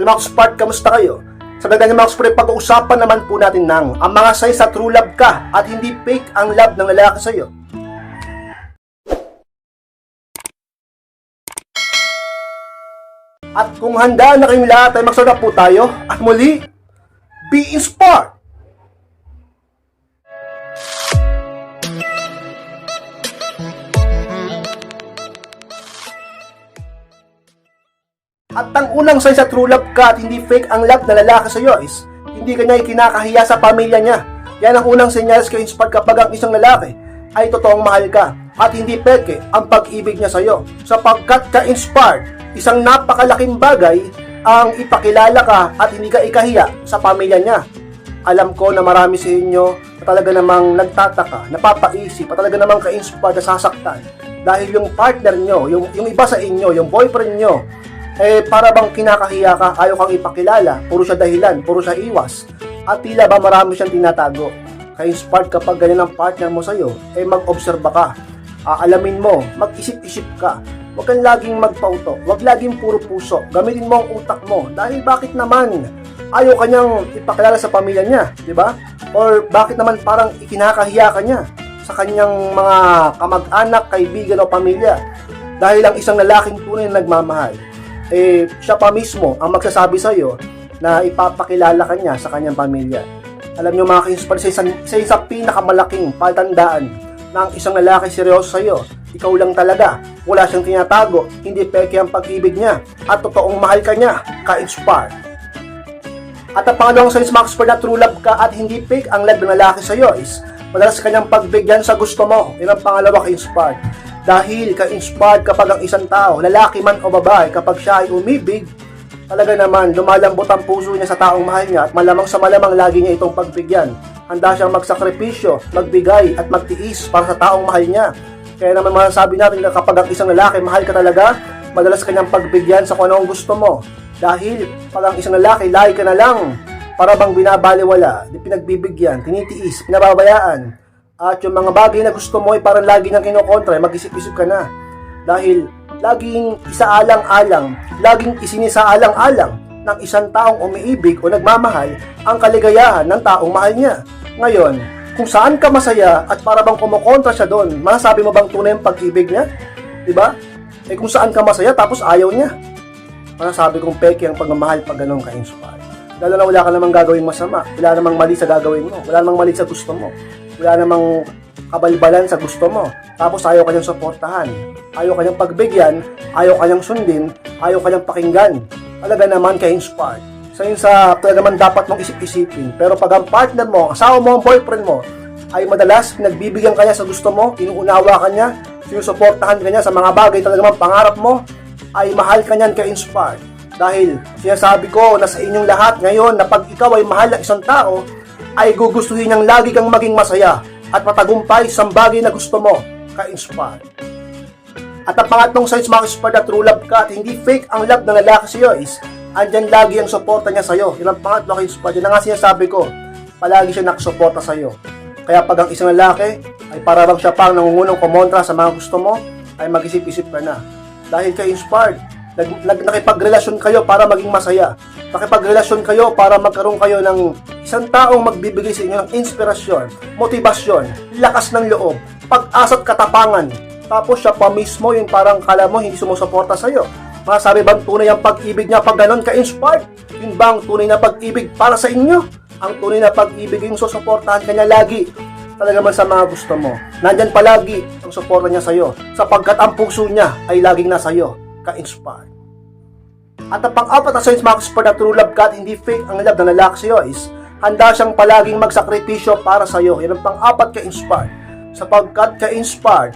Hello mga Spark, kamusta kayo? Sa dagdag mga Spark, pag-uusapan naman po natin ng ang mga signs sa true love ka at hindi fake ang love ng lalaki sa'yo. At kung handa na kayong lahat ay magsunod po tayo at muli, be inspired! At ang unang sign sa true love ka at hindi fake ang love na lalaki sa iyo is hindi kanya kinakahiya sa pamilya niya. Yan ang unang senyales ka inspired kapag ang isang lalaki ay totoong mahal ka at hindi peke ang pag-ibig niya sa iyo. Sapagkat ka-inspired, isang napakalaking bagay ang ipakilala ka at hindi ka ikahiya sa pamilya niya. Alam ko na marami sa inyo na talaga namang nagtataka, napapaisip, at talaga namang ka-inspired na sasaktan. Dahil yung partner nyo, yung, yung iba sa inyo, yung boyfriend nyo, eh para bang kinakahiya ka, ayaw kang ipakilala, puro siya dahilan, puro siya iwas, at tila ba marami siyang tinatago. Ka-inspired kapag ganyan ang partner mo sa'yo, eh mag-obserba ka, aalamin mo, mag-isip-isip ka, huwag kang laging magpauto, huwag laging puro puso, gamitin mo ang utak mo, dahil bakit naman ayaw kanyang ipakilala sa pamilya niya, di ba? Or bakit naman parang ikinakahiya ka niya sa kanyang mga kamag-anak, kaibigan o pamilya, dahil ang isang lalaking tunay na nagmamahal, eh, siya pa mismo ang magsasabi sa iyo na ipapakilala ka niya sa kanyang pamilya. Alam niyo mga kinspar, sa isang, sa isang pinakamalaking patandaan na ang isang lalaki seryoso sa iyo, ikaw lang talaga, wala siyang tinatago, hindi peke ang pag-ibig niya, at totoong mahal ka niya, ka-inspire. At ang pangalawang mga kinspar na true love ka at hindi fake ang love ng lalaki sa iyo is madalas kanyang pagbigyan sa gusto mo. Yan ang pangalawa ka-inspired. Dahil ka-inspired kapag ang isang tao, lalaki man o babae, kapag siya ay umibig, talaga naman lumalambot ang puso niya sa taong mahal niya at malamang sa malamang lagi niya itong pagbigyan. Handa siyang magsakripisyo, magbigay at magtiis para sa taong mahal niya. Kaya naman masasabi natin na kapag ang isang lalaki mahal ka talaga, madalas kanyang pagbigyan sa kung ano ang gusto mo. Dahil pag ang isang lalaki, lahi ka na lang, para bang binabaliwala, pinagbibigyan, tinitiis, pinababayaan, at yung mga bagay na gusto mo ay parang lagi niyang kinokontra, mag-isip-isip ka na. Dahil laging isaalang-alang, laging isinisaalang-alang ng isang taong umiibig o nagmamahal ang kaligayahan ng taong mahal niya. Ngayon, kung saan ka masaya at para bang kumukontra siya doon, masasabi mo bang tunay ang pag-ibig niya? Di ba? Eh kung saan ka masaya tapos ayaw niya. Masasabi kong peke ang pagmamahal pag ganun ka-inspire. Lalo na wala ka namang gagawing masama. Wala namang mali sa gagawin mo. Wala namang mali sa gusto mo. Wala namang kabalbalan sa gusto mo. Tapos ayaw kanyang suportahan. Ayaw kanyang pagbigyan. Ayaw kanyang sundin. Ayaw kanyang pakinggan. Talaga naman ka-inspired. So yun sa talaga naman dapat mong isip-isipin. Pero pag ang partner mo, asawa mo, ang boyfriend mo, ay madalas pinagbibigyan kanya sa gusto mo, inuunawa ka niya, sinusuportahan ka niya sa mga bagay talaga naman pangarap mo, ay mahal ka niyan ka-inspired. Dahil sinasabi ko na sa inyong lahat ngayon na pag ikaw ay mahal ng isang tao, ay gugustuhin niyang lagi kang maging masaya at matagumpay sa bagay na gusto mo, ka-inspired. At ang pangatlong signs mga inspired na true love ka at hindi fake ang love ng lalaki sa iyo is andyan lagi ang suporta niya sa iyo. Yun ang pangatlo ka-inspired. Yun ang nga sinasabi ko, palagi siya nakasuporta sa iyo. Kaya pag ang isang lalaki ay para bang siya pang nangungunang kumontra sa mga gusto mo, ay mag-isip-isip ka na. Dahil ka-inspired, nag, nag, nakipagrelasyon kayo para maging masaya. Nakipagrelasyon kayo para magkaroon kayo ng isang taong magbibigay sa inyo ng inspirasyon, motibasyon, lakas ng loob, pag-asa at katapangan. Tapos siya pa mismo yung parang kala mo hindi sumusuporta sa iyo. Masabi bang tunay ang pag-ibig niya pag ganon ka-inspired? Yun ba ang tunay na pag-ibig para sa inyo? Ang tunay na pag-ibig yung susuportahan kanya lagi talaga man sa mga gusto mo. Nandyan palagi ang suporta niya sa iyo sapagkat ang puso niya ay laging nasa iyo, ka-inspired. At ang pang-apat na signs mga for na true love ka hindi fake ang love ng lalaki sa is handa siyang palaging magsakripisyo para sa iyo. Yan ang pang-apat ka-inspired. Sapagkat ka-inspired,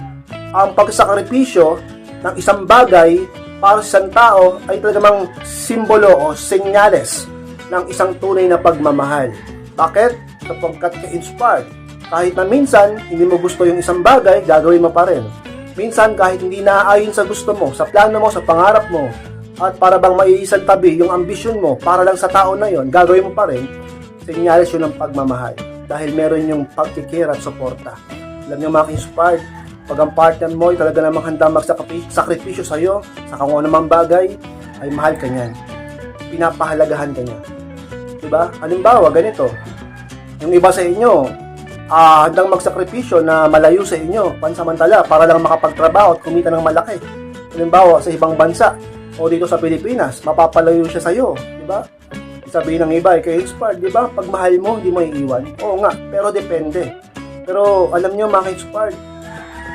ang pagsakripisyo ng isang bagay para sa isang tao ay talagang simbolo o senyales ng isang tunay na pagmamahal. Bakit? Sapagkat ka-inspired. Kahit na minsan, hindi mo gusto yung isang bagay, gagawin mo pa rin. Minsan, kahit hindi naaayon sa gusto mo, sa plano mo, sa pangarap mo, at para bang maiisang tabi yung ambisyon mo para lang sa tao na yon, gagawin mo pa rin, senyales yun ng pagmamahal. Dahil meron yung pagkikira at suporta. Alam niyo mga inspired, pag ang partner mo ay talaga namang handa magsakripisyo sa iyo, sa kung anumang bagay, ay mahal ka niyan. pinapahalagahan ka niya. Diba? Halimbawa, ganito. Yung iba sa inyo, ah handang magsakripisyo na malayo sa inyo, pansamantala, para lang makapagtrabaho at kumita ng malaki. Halimbawa, sa ibang bansa, o dito sa Pilipinas, mapapalayo siya sa'yo. Diba? Sabihin ng iba, kay Inspired, di ba? Pag mahal mo, hindi mo iiwan. Oo nga, pero depende. Pero alam nyo mga Inspired,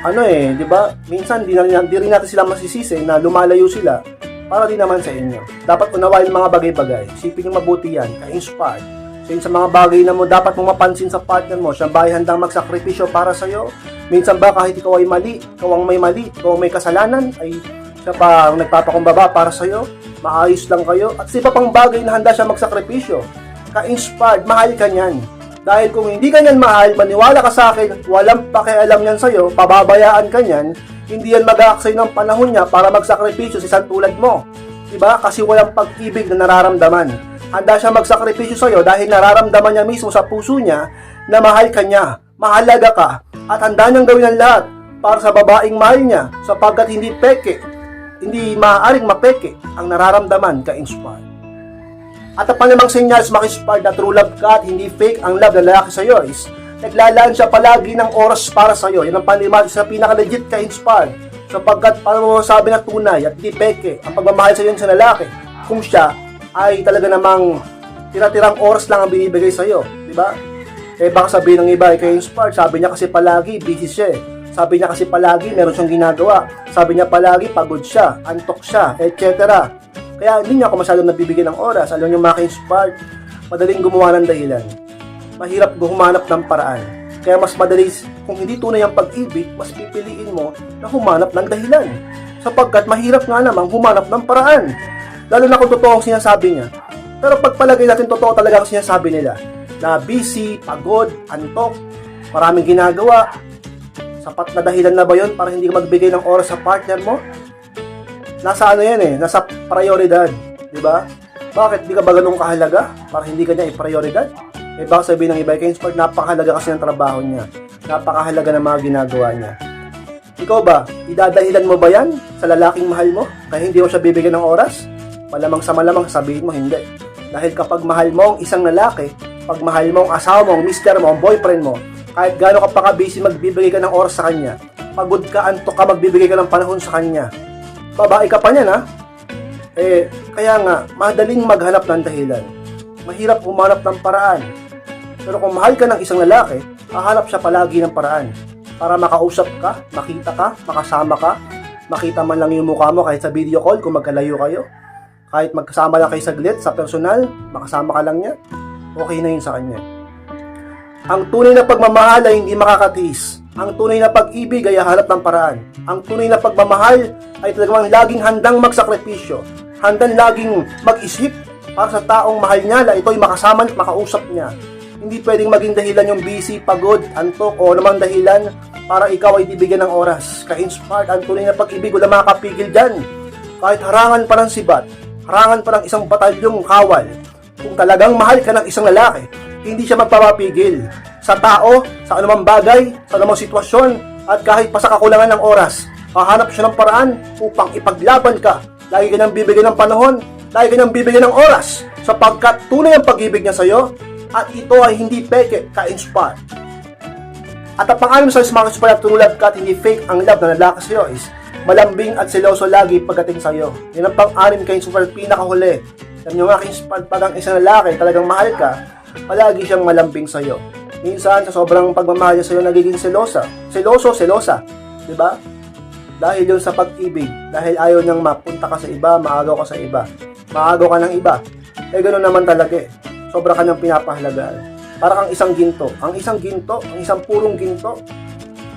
ano eh, di ba? Minsan, di, na, di rin natin sila masisisi na lumalayo sila para din naman sa inyo. Dapat unawain mga bagay-bagay. Isipin nyo mabuti yan, ka-inspired. So sa mga bagay na mo dapat mong mapansin sa partner mo, siya ba ay handang magsakripisyo para sa'yo? Minsan ba kahit ikaw ay mali, ikaw ang may mali, ikaw ang may kasalanan, ay siya pa ang nagpapakumbaba para sa'yo? Maayos lang kayo? At sa iba pang bagay na handa siya magsakripisyo. Ka-inspired, mahal ka niyan. Dahil kung hindi ka niyan mahal, maniwala ka sa akin, walang pakialam niyan sa'yo, pababayaan ka niyan, hindi yan mag-aaksay ng panahon niya para magsakripisyo sa isang tulad mo. Diba? Kasi walang pag-ibig na nararamdaman. Handa siya magsakripisyo sa'yo dahil nararamdaman niya mismo sa puso niya na mahal ka niya, mahalaga ka, at handa niyang gawin ang lahat para sa babaeng mahal niya sapagkat hindi peke, hindi maaaring mapeke ang nararamdaman ka-inspired. At ang panamang senyas maki-inspired na true love ka at hindi fake ang love na lalaki sa'yo is naglalaan siya palagi ng oras para sa'yo. Yan ang panimag sa pinaka-legit ka-inspired. Sapagkat paano mo masabi na tunay at di peke ang pagmamahal sa'yo sa lalaki kung siya ay talaga namang tira-tirang oras lang ang binibigay sa'yo. Di ba? Eh baka sabihin ng iba, kay inspired, sabi niya kasi palagi, busy siya eh. Sabi niya kasi palagi, meron siyang ginagawa. Sabi niya palagi, pagod siya, antok siya, etc. Kaya hindi niya ako masyadong nabibigyan ng oras. Alam niyo, mga inspired madaling gumawa ng dahilan. Mahirap humanap ng paraan. Kaya mas madali, kung hindi tunay ang pag-ibig, mas pipiliin mo na humanap ng dahilan. Sapagkat mahirap nga namang humanap ng paraan. Lalo na kung totoo ang sinasabi niya. Pero pagpalagay natin totoo talaga ang sinasabi nila. Na busy, pagod, antok, maraming ginagawa. Sapat na dahilan na ba yon para hindi ka magbigay ng oras sa partner mo? Nasa ano yan eh, nasa prioridad. Di ba? Bakit di ka ba ganun kahalaga? Para hindi ka niya i-prioridad? Eh baka sabihin ng iba, kay Sport, napakahalaga kasi ng trabaho niya. Napakahalaga ng mga ginagawa niya. Ikaw ba, idadahilan mo ba yan sa lalaking mahal mo? Kaya hindi mo siya bibigyan ng oras? Malamang sa malamang sabihin mo hindi. Dahil kapag mahal mo ang isang lalaki, pag mahal mo ang asawa mo, ang mister mo, ang boyfriend mo, kahit gaano ka pa ka-busy magbibigay ka ng oras sa kanya, pagod ka, antok ka, magbibigay ka ng panahon sa kanya, babae ka pa niyan ha, eh, kaya nga, madaling maghanap ng dahilan. Mahirap humanap ng paraan. Pero kung mahal ka ng isang lalaki, hahanap siya palagi ng paraan. Para makausap ka, makita ka, makasama ka, makita man lang yung mukha mo kahit sa video call kung magkalayo kayo. Kahit magkasama lang kayo saglit sa personal, makasama ka lang niya, okay na yun sa kanya. Ang tunay na pagmamahal ay hindi makakatiis. Ang tunay na pag-ibig ay hahanap ng paraan. Ang tunay na pagmamahal ay talagang laging handang magsakripisyo. Handang laging mag-isip para sa taong mahal niya na ito'y makasama at makausap niya. Hindi pwedeng maging dahilan yung busy, pagod, antok o namang dahilan para ikaw ay dibigyan ng oras. Ka-inspired, ang tunay na pag-ibig, wala makakapigil dyan. Kahit harangan pa ng sibat, harangan pa ng isang batalyong kawal, kung talagang mahal ka ng isang lalaki, hindi siya magpapapigil sa tao, sa anumang bagay, sa anumang sitwasyon, at kahit pa sa kakulangan ng oras, hahanap siya ng paraan upang ipaglaban ka. Lagi ka niyang bibigyan ng panahon, lagi ka niyang bibigyan ng oras, sapagkat tunay ang pag-ibig niya sa iyo, at ito ay hindi peke, ka-inspire. At ang pang-anim sa mga inspire at love ka at hindi fake ang love na lalaki sa iyo is malambing at seloso lagi pagdating sa iyo. Yan ang pang-anim kay inspire pinakahuli. Alam niyo nga, inspired pag ang isang lalaki talagang mahal ka, palagi siyang malambing sa iyo. Minsan, sa sobrang pagmamahal niya sa iyo, nagiging selosa. Seloso, selosa. Ba? Dahil yun sa pag-ibig. Dahil ayaw niyang mapunta ka sa iba, maagaw ka sa iba. Maagaw ka ng iba. Eh, ganoon naman talaga eh. Sobra ka niyang pinapahalagaan. Para kang isang ginto. Ang isang ginto, ang isang purong ginto,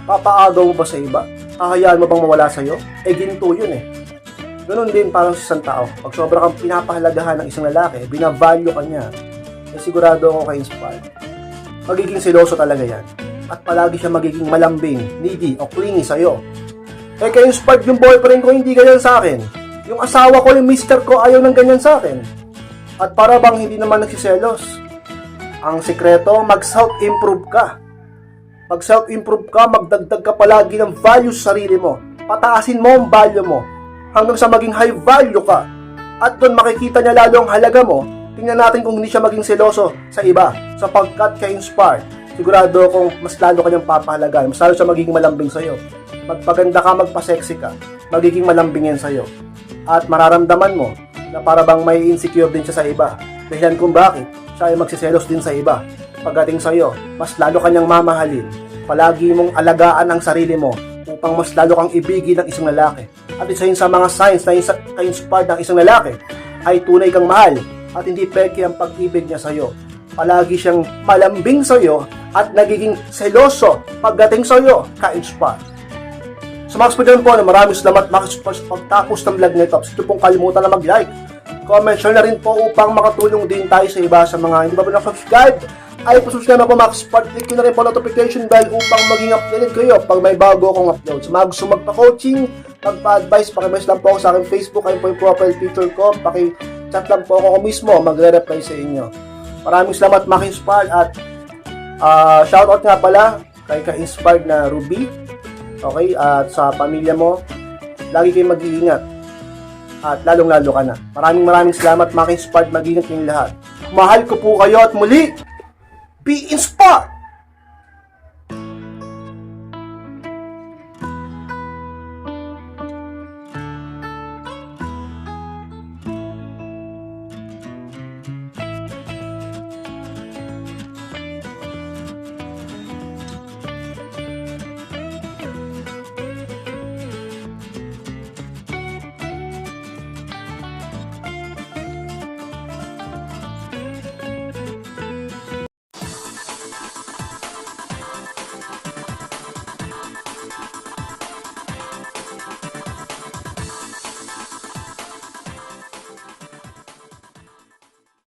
papaagaw mo ba sa iba? Hahayaan mo bang mawala sa iyo? Eh, ginto yun eh. Ganon din parang sa isang tao. Pag sobra kang pinapahalagahan ng isang lalaki, binavalue ka niya, eh sigurado ako kay inspired. Magiging seloso talaga yan. At palagi siya magiging malambing, needy, o clingy sa'yo. Eh kay inspired yung boyfriend ko, hindi ganyan sa akin. Yung asawa ko, yung mister ko, ayaw ng ganyan sa akin. At para bang hindi naman nagsiselos. Ang sikreto, mag-self-improve ka. Pag self-improve ka, magdagdag ka palagi ng value sa sarili mo. Pataasin mo ang value mo hanggang sa maging high value ka. At doon makikita niya lalo ang halaga mo, tingnan natin kung hindi siya maging seloso sa iba. Sapagkat ka-inspired, sigurado kung mas lalo kanyang papahalagan, mas lalo siya magiging malambing sa'yo. Magpaganda ka, magpa-sexy ka, magiging malambing yan sa'yo. At mararamdaman mo na para bang may insecure din siya sa iba. Dahilan kung bakit siya ay magsiselos din sa iba. Pagdating sa'yo, mas lalo kanyang mamahalin. Palagi mong alagaan ang sarili mo upang mas lalo kang ibigin ng isang lalaki. At isa yun sa mga signs na ka-inspired ng isang lalaki ay tunay kang mahal at hindi peke ang pag-ibig niya sa'yo. Palagi siyang malambing sa'yo at nagiging seloso pagdating sa'yo, ka-inspired. Sa mga estudyante po na maraming salamat makasupport sa pagtapos ng vlog nito. Gusto pong kalimutan na mag-like. Comment, share na rin po upang makatulong din tayo sa iba sa mga hindi ba subscribe ay pasubscribe na po makasupport. Click nyo na rin po notification bell upang maging updated kayo pag may bago akong upload. Sa mga gusto magpa-coaching, magpa-advise, pakimess lang po ako sa aking Facebook. Ayun po yung profile picture ko. Paki-chat lang po ako mismo. Magre-reply sa inyo. Maraming salamat Maki-Inspired at ah, shoutout nga pala kay ka-inspired na Ruby. Okay, at sa pamilya mo, lagi kayong mag-iingat. At lalong-lalo ka na. Maraming maraming salamat, mga inspired mag-ingat kayong lahat. Mahal ko po kayo at muli, be inspired!